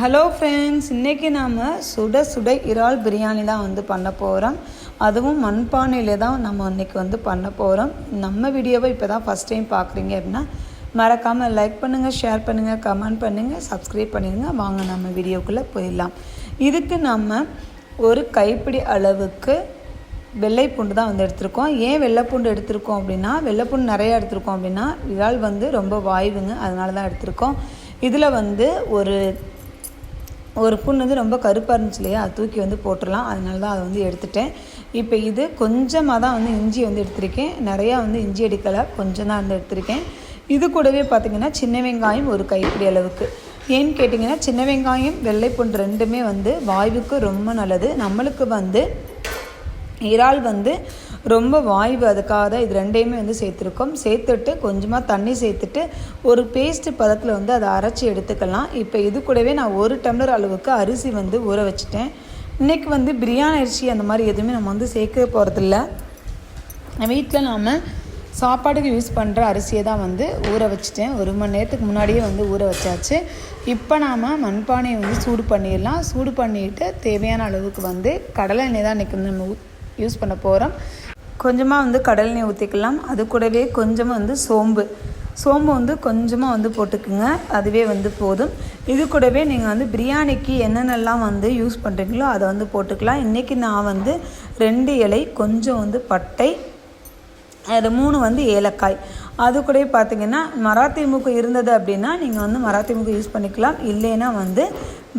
Hello friends இன்றைக்கி நாம் சுட சுட இறால் பிரியாணி தான் வந்து பண்ண போகிறோம் அதுவும் மண்பானையில் தான் நம்ம இன்றைக்கி வந்து பண்ண போகிறோம் நம்ம வீடியோவை இப்போ தான் ஃபஸ்ட் டைம் பார்க்குறீங்க அப்படின்னா மறக்காமல் லைக் பண்ணுங்கள் ஷேர் பண்ணுங்கள் கமெண்ட் பண்ணுங்கள் சப்ஸ்கிரைப் பண்ணிடுங்க. வாங்க நம்ம வீடியோக்குள்ளே போயிடலாம். இதுக்கு நம்ம ஒரு கைப்பிடி அளவுக்கு வெள்ளை பூண்டு தான் வந்து எடுத்திருக்கோம். ஏன் வெள்ளைப்பூண்டு எடுத்திருக்கோம் அப்படின்னா வெள்ளைப்பூண்டு நிறையா எடுத்திருக்கோம் அப்படின்னா இறால் வந்து ரொம்ப வாய்வுங்க அதனால தான் எடுத்திருக்கோம். இதில் வந்து ஒரு ஒரு புண் வந்து ரொம்ப கருப்பாக இருந்துச்சு இல்லையா? தூக்கி வந்து போட்டுடலாம். அதனால தான் அதை வந்து எடுத்துட்டேன். இப்போ இது கொஞ்சமாக தான் வந்து இஞ்சி வந்து எடுத்திருக்கேன். நிறையா வந்து இஞ்சி எடுக்கலை. கொஞ்சம் தான் வந்து எடுத்திருக்கேன். இது கூடவே பார்த்திங்கன்னா சின்ன வெங்காயம் ஒரு கைப்பிடி அளவுக்கு. ஏன்னு கேட்டிங்கன்னா சின்ன வெங்காயம் வெள்ளைப்பூண்டு ரெண்டுமே வந்து வாய்வுக்கு ரொம்ப நல்லது. நம்மளுக்கு வந்து இறால் வந்து ரொம்ப வாய்வு அதுக்காக தான் இது ரெண்டையுமே வந்து சேர்த்துருக்கோம். சேர்த்துட்டு கொஞ்சமாக தண்ணி சேர்த்துட்டு ஒரு பேஸ்ட்டு பதத்தில் வந்து அதை அரைச்சி எடுத்துக்கலாம். இப்போ இது கூடவே நான் ஒரு டம்ளர் அளவுக்கு அரிசி வந்து ஊற வச்சுட்டேன். இன்றைக்கி வந்து பிரியாணி அரிசி அந்த மாதிரி எதுவுமே நம்ம வந்து சேர்க்க போகிறதில்ல வீட்டில் நாம் சாப்பாடுக்கு யூஸ் பண்ணுற அரிசியை தான் வந்து ஊற வச்சுட்டேன். ஒரு மணி நேரத்துக்கு முன்னாடியே வந்து ஊற வச்சாச்சு. இப்போ நாம் மண்பானையை வந்து சூடு பண்ணிடலாம். சூடு பண்ணிவிட்டு தேவையான அளவுக்கு வந்து கடலை எண்ணெய் தான் இன்றைக்கி நம்ம யூஸ் பண்ண போகிறோம் கொஞ்சமாக வந்து கடல் ஊற்றிக்கலாம் அது கூடவே கொஞ்சமாக வந்து சோம்பு. சோம்பு வந்து கொஞ்சமாக வந்து போட்டுக்குங்க. அதுவே வந்து போதும். இது கூடவே நீங்கள் வந்து பிரியாணிக்கு என்னென்னலாம் வந்து யூஸ் பண்ணுறீங்களோ அதை வந்து போட்டுக்கலாம். இன்றைக்கி நான் வந்து ரெண்டு இலை கொஞ்சம் வந்து பட்டை அது மூணு வந்து ஏலக்காய். அது கூட பார்த்தீங்கன்னா மராத்தி மூக்கு இருந்தது அப்படின்னா நீங்கள் வந்து மராத்தி மூக்கு யூஸ் பண்ணிக்கலாம். இல்லைன்னா வந்து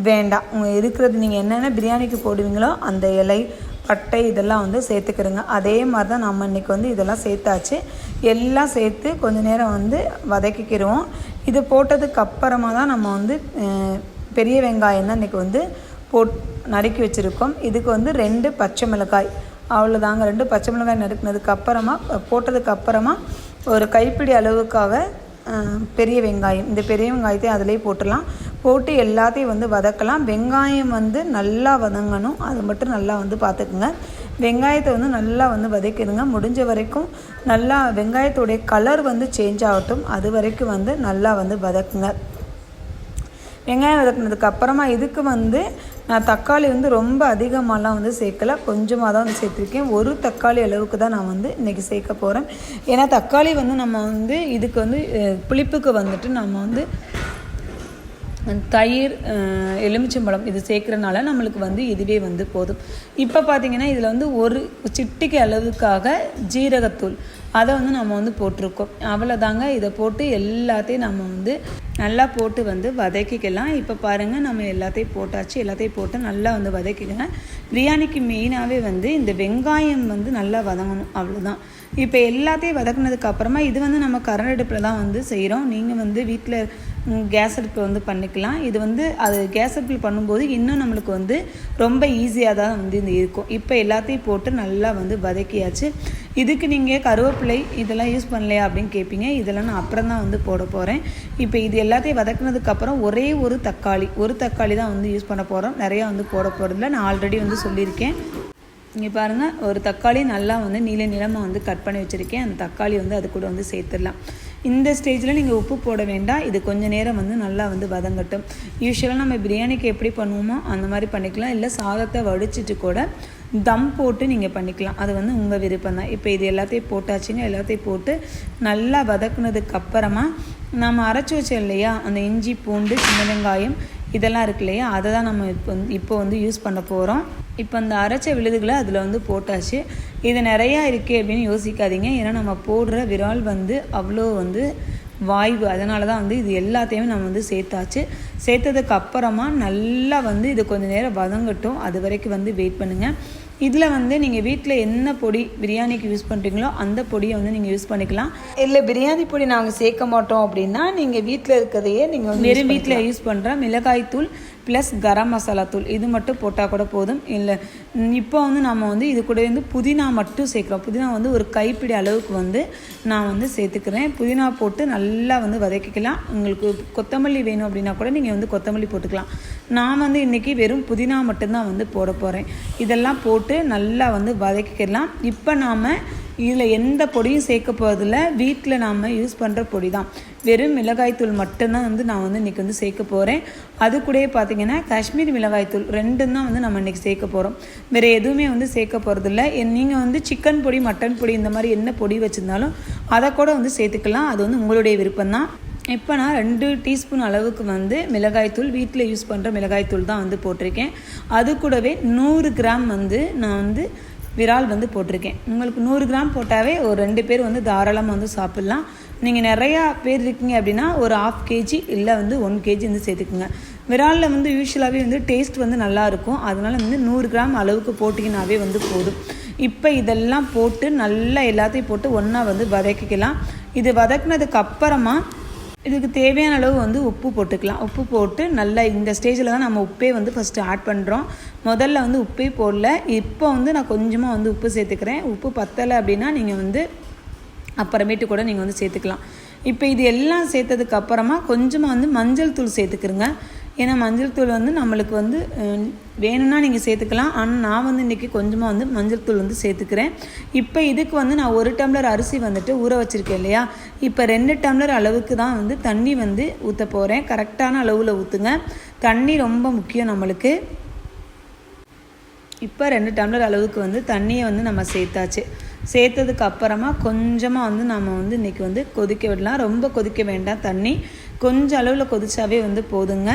வேண்டாம். உங்கள் இருக்கிறது நீங்கள் என்னென்ன பிரியாணிக்கு போடுவீங்களோ அந்த இலை பட்டை இதெல்லாம் வந்து சேர்த்துக்கிறோங்க. அதே மாதிரி தான் நம்ம இன்றைக்கி வந்து இதெல்லாம் சேர்த்தாச்சு. எல்லாம் சேர்த்து கொஞ்ச நேரம் வந்து வதக்கிக்கிறோம். இது போட்டதுக்கு அப்புறமா தான் நம்ம வந்து பெரிய வெங்காயம் தான் இன்றைக்கி வந்து போட் நறுக்கி வச்சுருக்கோம். இதுக்கு வந்து ரெண்டு பச்சை மிளகாய். அவ்வளோதாங்க ரெண்டு பச்சை மிளகாய் நறுக்கினதுக்கு அப்புறமா போட்டதுக்கு அப்புறமா ஒரு கைப்பிடி அளவுக்காக பெரிய வெங்காயம். இந்த பெரிய வெங்காயத்தையும் அதிலே போட்டுடலாம். போட்டு எல்லாத்தையும் வந்து வதக்கலாம். வெங்காயம் வந்து நல்லா வதங்கணும். அது மட்டும் நல்லா வந்து பார்த்துக்குங்க. வெங்காயத்தை வந்து நல்லா வந்து வதக்கிடுங்க. முடிஞ்ச வரைக்கும் நல்லா வெங்காயத்துடைய கலர் வந்து சேஞ்ச் ஆகட்டும். அது வரைக்கும் வந்து நல்லா வந்து வதக்குங்க. வெங்காயம் வதக்குனதுக்கு அப்புறமா இதுக்கு வந்து நான் தக்காளி வந்து ரொம்ப அதிகமாகலாம் வந்து சேர்க்கல. கொஞ்சமாக தான் வந்து சேர்த்துருக்கேன். ஒரு தக்காளி அளவுக்கு தான் நான் வந்து இன்றைக்கி சேர்க்க போகிறேன் ஏன்னா தக்காளி வந்து நம்ம வந்து இதுக்கு வந்து புளிப்புக்கு வந்துட்டு நம்ம வந்து தயிர் எலுமிச்சம்பழம் இது சேர்க்குறனால நம்மளுக்கு வந்து இதுவே வந்து போதும். இப்போ பார்த்திங்கன்னா இதில் வந்து ஒரு சிட்டிக்கு அளவுக்காக ஜீரகத்தூள். அதை வந்து நம்ம வந்து போட்டிருக்கோம். அவ்வளோதாங்க இதை போட்டு எல்லாத்தையும் நம்ம வந்து நல்லா போட்டு வந்து வதக்கிக்கலாம். இப்போ பாருங்கள் நம்ம எல்லாத்தையும் போட்டாச்சு. எல்லாத்தையும் போட்டு நல்லா வந்து வதக்கிக்கலாம் பிரியாணிக்கு மெயினாகவே வந்து இந்த வெங்காயம் வந்து நல்லா வதங்கணும். அவ்வளோதான் இப்போ எல்லாத்தையும் வதக்குனதுக்கு அப்புறமா இது வந்து நம்ம கரண்ட் அடுப்பில் தான் வந்து செய்கிறோம் நீங்கள் வந்து வீட்டில் கேஸ் அடுப்பில் வந்து பண்ணிக்கலாம். இது வந்து அது கேஸ் அடுப்பில் பண்ணும்போது இன்னும் நம்மளுக்கு வந்து ரொம்ப ஈஸியாக தான் வந்து இந்த இருக்கும். இப்போ எல்லாத்தையும் போட்டு நல்லா வந்து வதக்கியாச்சு. இதுக்கு நீங்கள் கருவேப்பிலை இதெல்லாம் யூஸ் பண்ணலையா அப்படின்னு கேட்பீங்க இதெல்லாம் நான் அப்புறம் தான் வந்து போட போகிறேன் இப்போ இது எல்லாத்தையும் வதக்குனதுக்கப்புறம் ஒரே ஒரு தக்காளி. ஒரு தக்காளி தான் வந்து யூஸ் பண்ண போகிறோம் நிறையா வந்து போட போகிறதில்ல நான் ஆல்ரெடி வந்து சொல்லியிருக்கேன். இங்கே பாருங்கள் ஒரு தக்காளி நல்லா வந்து நீல நிலமாக வந்து கட் பண்ணி வச்சுருக்கேன். அந்த தக்காளி வந்து அது கூட வந்து சேர்த்துடலாம். இந்த ஸ்டேஜில் நீங்கள் உப்பு போட வேண்டாம். இது கொஞ்சம் நேரம் வந்து நல்லா வந்து வதங்கட்டும். யூஸ்வலாக நம்ம பிரியாணிக்கு எப்படி பண்ணுவோமோ அந்த மாதிரி பண்ணிக்கலாம். இல்லை சாதத்தை வடிச்சிட்டு கூட தம் போட்டு நீங்கள் பண்ணிக்கலாம். அது வந்து உங்கள் விருப்பம் தான். இப்போ இது எல்லாத்தையும் போட்டாச்சுங்க எல்லாத்தையும் போட்டு நல்லா வதக்குனதுக்கு அப்புறமா நம்ம அரைச்சி வச்சோம் இல்லையா? அந்த இஞ்சி பூண்டு சின்ன வெங்காயம் இதெல்லாம் இருக்கு இல்லையா? அதை தான் நம்ம இப்போ வந்து இப்போ வந்து யூஸ் பண்ண போகிறோம் இப்போ அந்த அரைச்ச விழுதுகளை அதில் வந்து போட்டாச்சு. இது நிறையா இருக்குது அப்படின்னு யோசிக்காதீங்க. ஏன்னா நம்ம போடுற விரால் வந்து அவ்வளோ வந்து வாய்வு. அதனால தான் வந்து இது எல்லாத்தையுமே நம்ம வந்து சேர்த்தாச்சு. சேர்த்ததுக்கு அப்புறமா நல்லா வந்து இது கொஞ்சம் நேரம் வதங்கட்டும். அது வரைக்கும் வந்து வெயிட் பண்ணுங்கள் இதில் வந்து நீங்கள் வீட்டில் என்ன பொடி பிரியாணிக்கு யூஸ் பண்ணுறீங்களோ அந்த பொடியை வந்து நீங்கள் யூஸ் பண்ணிக்கலாம். இல்லை பிரியாணி பொடி நாங்கள் சேர்க்க மாட்டோம் அப்படின்னா நீங்கள் வீட்டில் இருக்கிறதையே நீங்கள் வெறும் வீட்டில் யூஸ் பண்ணுற மிளகாய் தூள் ப்ளஸ் கரம் மசாலா தூள். இது மட்டும் போட்டால் கூட போதும். இல்லை இப்போ வந்து நம்ம வந்து இது கூட வந்து புதினா மட்டும் சேர்க்குறோம். புதினா வந்து ஒரு கைப்பிடி அளவுக்கு வந்து நான் வந்து சேர்த்துக்கிறேன். புதினா போட்டு நல்லா வந்து வதக்கிக்கலாம். உங்களுக்கு கொத்தமல்லி வேணும் அப்படின்னா கூட நீங்கள் வந்து கொத்தமல்லி போட்டுக்கலாம். நான் வந்து இன்றைக்கி வெறும் புதினா மட்டும்தான் வந்து போட போகிறேன் இதெல்லாம் போட்டு நல்லா வந்து வதக்கிக்கலாம். இப்போ நாம் இதில் எந்த பொடியும் சேர்க்க போகிறதில்ல வீட்டில் நாம் யூஸ் பண்ணுற பொடி தான் வெறும் மிளகாய்த்தூள் மட்டும்தான் வந்து நான் வந்து இன்றைக்கி வந்து சேர்க்க போகிறேன் அது கூடயே பார்த்தீங்கன்னா காஷ்மீர் மிளகாய்த்தூள் ரெண்டும் தான் வந்து நம்ம இன்றைக்கி சேர்க்க போகிறோம் வேறு எதுவுமே வந்து சேர்க்க போகிறதில்ல நீங்கள் வந்து சிக்கன் பொடி மட்டன் பொடி இந்த மாதிரி என்ன பொடி வச்சுருந்தாலும் அதை கூட வந்து சேர்த்துக்கலாம். அது வந்து உங்களுடைய விருப்பம் தான் இப்போ நான் ரெண்டு டீஸ்பூன் அளவுக்கு வந்து மிளகாய்த்தூள் வீட்டில் யூஸ் பண்ணுற மிளகாய்த்தூள் தான் வந்து போட்டிருக்கேன். அது கூடவே நூறு கிராம் வந்து நான் வந்து விரால் வந்து போட்டிருக்கேன். உங்களுக்கு நூறு கிராம் போட்டாவே ஒரு ரெண்டு பேர் வந்து தாராளமாக வந்து சாப்பிட்லாம். நீங்கள் நிறையா பேர் இருக்கீங்க அப்படின்னா ஒரு ஆஃப் கேஜி இல்லை வந்து ஒன் கேஜி வந்து சேர்த்துக்குங்க. விராலில் வந்து யூஸ்வலாகவே வந்து டேஸ்ட் வந்து நல்லாயிருக்கும் அதனால் வந்து நூறு கிராம் அளவுக்கு போட்டிங்கனாவே வந்து போதும். இப்போ இதெல்லாம் போட்டு நல்லா எல்லாத்தையும் போட்டு ஒன்றா வந்து வதக்கிக்கலாம். இது வதக்குனதுக்கு அப்புறமா இதுக்கு தேவையான அளவு வந்து உப்பு போட்டுக்கலாம். உப்பு போட்டு நல்லா இந்த ஸ்டேஜில் தான் நம்ம உப்பே வந்து ஃபஸ்ட்டு ஆட் பண்ணுறோம் முதல்ல வந்து உப்பே போடல. இப்போ வந்து நான் கொஞ்சமாக வந்து உப்பு சேர்த்துக்கிறேன். உப்பு பத்தலை அப்படின்னா நீங்கள் வந்து அப்புறமேட்டு கூட நீங்கள் வந்து சேர்த்துக்கலாம். இப்போ இது எல்லாம் சேர்த்ததுக்கு அப்புறமா கொஞ்சமாக வந்து மஞ்சள் தூள் சேர்த்துக்கிறங்க. ஏன்னா மஞ்சள் தூள் வந்து நம்மளுக்கு வந்து வேணும்னா நீங்கள் சேர்த்துக்கலாம். ஆனால் நான் வந்து இன்றைக்கி கொஞ்சமாக வந்து மஞ்சள் தூள் வந்து சேர்த்துக்கிறேன். இப்போ இதுக்கு வந்து நான் ஒரு டம்ளர் அரிசி வந்துட்டு ஊற வச்சுருக்கேன் இல்லையா? இப்போ ரெண்டு டம்ளர் அளவுக்கு தான் வந்து தண்ணி வந்து ஊற்ற போகிறேன் கரெக்டான அளவில் ஊற்றுங்க தண்ணி ரொம்ப முக்கியம் நம்மளுக்கு. இப்போ ரெண்டு டம்ளர் அளவுக்கு வந்து தண்ணியை வந்து நம்ம சேர்த்தாச்சு. சேர்த்ததுக்கு அப்புறமா கொஞ்சமாக வந்து நம்ம வந்து இன்றைக்கி வந்து கொதிக்க விடலாம். ரொம்ப கொதிக்க வேண்டாம் தண்ணி. கொஞ்சம் அளவில் கொதிச்சாவே வந்து போதுங்க.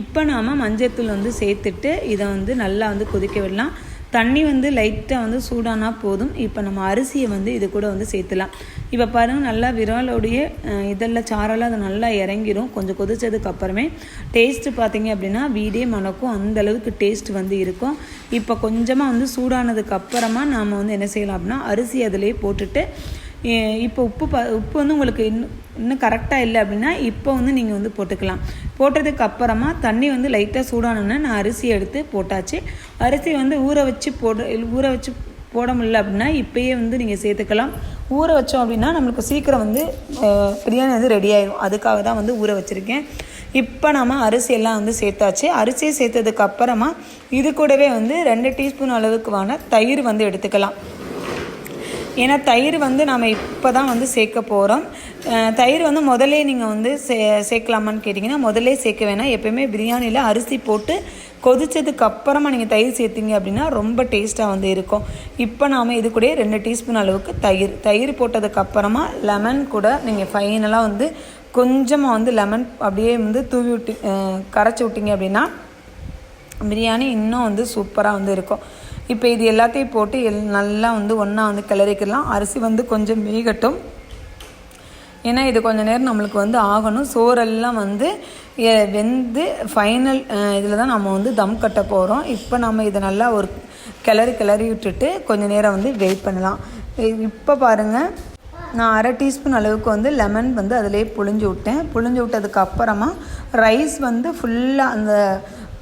இப்போ நாம் மஞ்சத்தூள் வந்து சேர்த்துட்டு இதை வந்து நல்லா வந்து கொதிக்க விடலாம். தண்ணி வந்து லைட்டாக வந்து சூடானா போதும். இப்போ நம்ம அரிசியை வந்து இது கூட வந்து சேர்த்துலாம். இப்போ பாருங்கள் நல்லா விராலோடைய இதெல்லாம் சாரெல்லாம் அது நல்லா இறங்கிரும். கொஞ்சம் கொதிச்சதுக்கு அப்புறமே டேஸ்ட்டு பார்த்தீங்க அப்படின்னா வீடே மணக்கும். அந்த அளவுக்கு டேஸ்ட் வந்து இருக்கும். இப்போ கொஞ்சமாக வந்து சூடானதுக்கு அப்புறமா நாம் வந்து என்ன செய்யலாம் அப்படின்னா அரிசி அதிலே போட்டுட்டு இப்போ உப்பு ப உப்பு வந்து உங்களுக்கு இன்னும் இன்னும் கரெக்டாக இல்லை அப்படின்னா இப்போ வந்து நீங்கள் வந்து போட்டுக்கலாம். போட்டதுக்கு அப்புறமா தண்ணி வந்து லைட்டாக சூடானோன்னா நான் அரிசி எடுத்து போட்டாச்சு. அரிசி வந்து ஊற வச்சு போட ஊற வச்சு போட முடியல அப்படின்னா இப்போயே வந்து நீங்கள் சேர்த்துக்கலாம். ஊற வச்சோம் அப்படின்னா நம்மளுக்கு சீக்கிரம் வந்து பிரியாணி வந்து ரெடி ஆயிடும் அதுக்காக தான் வந்து ஊற வச்சுருக்கேன். இப்போ நம்ம அரிசி எல்லாம் வந்து சேர்த்தாச்சு. அரிசியை சேர்த்ததுக்கு அப்புறமா இது கூடவே வந்து ரெண்டு டீஸ்பூன் அளவுக்குவான தயிர் வந்து எடுத்துக்கலாம். ஏன்னா தயிர் வந்து நாம் இப்போ தான் வந்து சேர்க்க போகிறோம் தயிர் வந்து முதலே நீங்கள் வந்து சே சேர்க்கலாமான்னு கேட்டிங்கன்னா முதலே சேர்க்க வேணாம். எப்போயுமே பிரியாணியில் அரிசி போட்டு கொதித்ததுக்கு அப்புறமா நீங்கள் தயிர் சேர்த்திங்க அப்படின்னா ரொம்ப டேஸ்ட்டாக வந்து இருக்கும். இப்போ நாம் இது கூட ரெண்டு டீஸ்பூன் அளவுக்கு தயிர். தயிர் போட்டதுக்கு அப்புறமா லெமன் கூட நீங்கள் ஃபைனலாக வந்து கொஞ்சமாக வந்து லெமன் அப்படியே வந்து தூவி விட்டு கரைச்சி விட்டிங்க அப்படின்னா பிரியாணி இன்னும் வந்து சூப்பராக வந்து இருக்கும். இப்போ இது எல்லாத்தையும் போட்டு எல் நல்லா வந்து ஒன்றா வந்து கிளறிக்கலாம் அரிசி வந்து கொஞ்சம் வேகட்டும் ஏன்னா இது கொஞ்சம் நேரம் நம்மளுக்கு வந்து ஆகணும். சோறெல்லாம் வந்து வெந்து ஃபைனல் இதில் தான் நம்ம வந்து தம் கட்ட போகிறோம் இப்போ நம்ம இதை நல்லா ஒரு கிளறி கிளறி விட்டுட்டு கொஞ்சம் நேரம் வந்து வெயிட் பண்ணலாம். இப்போ பாருங்கள் நான் அரை டீஸ்பூன் அளவுக்கு வந்து லெமன் வந்து அதிலே புழிஞ்சு விட்டேன். புழிஞ்சு விட்டதுக்கு அப்புறமா ரைஸ் வந்து ஃபுல்லாக அந்த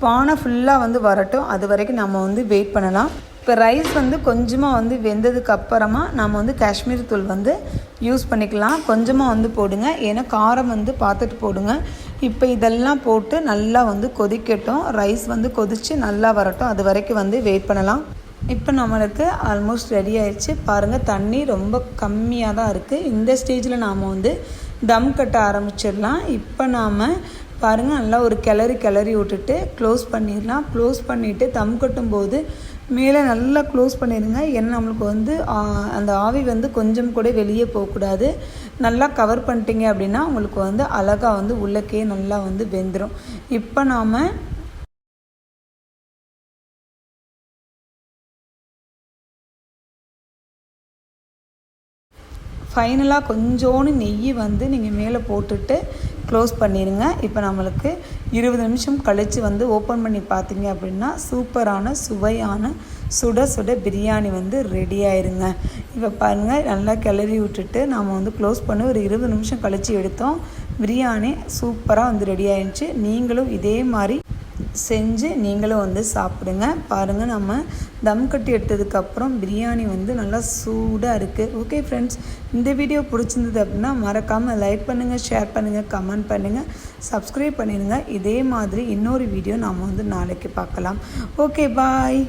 பானை ஃபுல்லாக வந்து வரட்டும். அது வரைக்கும் நம்ம வந்து வெயிட் பண்ணலாம். இப்போ ரைஸ் வந்து கொஞ்சமாக வந்து வெந்ததுக்கு அப்புறமா நம்ம வந்து காஷ்மீர் தூள் வந்து யூஸ் பண்ணிக்கலாம். கொஞ்சமாக வந்து போடுங்க. ஏன்னா காரம் வந்து பார்த்துட்டு போடுங்க. இப்போ இதெல்லாம் போட்டு நல்லா வந்து கொதிக்கட்டும். ரைஸ் வந்து கொதித்து நல்லா வரட்டும். அது வரைக்கும் வந்து வெயிட் பண்ணலாம். இப்போ நம்மளுக்கு ஆல்மோஸ்ட் ரெடி ஆயிடுச்சு. பாருங்கள் தண்ணி ரொம்ப கம்மியாக தான் இருக்குது இந்த ஸ்டேஜில் நாம் வந்து தம் கட்ட ஆரம்பிச்சிடலாம். இப்போ நாம் பாருங்கள் நல்லா ஒரு கிளறி கிளறி விட்டுட்டு க்ளோஸ் பண்ணிடலாம். க்ளோஸ் பண்ணிவிட்டு தம் கட்டும்போது மேலே நல்லா க்ளோஸ் பண்ணிடுங்க. ஏன்னா நம்மளுக்கு வந்து அந்த ஆவி வந்து கொஞ்சம் கூட வெளியே போகக்கூடாது. நல்லா கவர் பண்ணிட்டீங்க அப்படின்னா உங்களுக்கு வந்து அழகாக வந்து உள்ளக்கே நல்லா வந்து வெந்துடும் இப்போ நாம் ஃபைனலாக கொஞ்சோண்டு நெய் வந்து நீங்கள் மேலே போட்டுட்டு க்ளோஸ் பண்ணிடுங்க இப்போ நம்மளுக்கு இருபது நிமிஷம் கழித்து வந்து ஓப்பன் பண்ணி பார்த்தீங்க அப்படின்னா சூப்பரான சுவையான சுட சுட பிரியாணி வந்து ரெடி ஆயிருங்க. இப்போ பாருங்கள் நல்லா கிளறி விட்டுட்டு நாம் வந்து க்ளோஸ் பண்ணி ஒரு இருபது நிமிஷம் கழித்து எடுத்தோம். பிரியாணி சூப்பராக வந்து ரெடி ஆயிடுச்சு நீங்களும் இதே மாதிரி செஞ்சு நீங்களும் வந்து சாப்பிடுங்க. பாருங்கள் நம்ம தம் கட்டி எடுத்ததுக்கப்புறம் பிரியாணி வந்து நல்லா சூடாக இருக்குது ஓகே ஃப்ரெண்ட்ஸ் இந்த வீடியோ பிடிச்சிருந்தது அப்படின்னா மறக்காமல் லைக் பண்ணுங்கள் ஷேர் பண்ணுங்கள் கமெண்ட் பண்ணுங்கள் சப்ஸ்கிரைப் பண்ணிடுங்க. இதே மாதிரி இன்னொரு வீடியோ நாம் வந்து நாளைக்கு பார்க்கலாம். Okay bye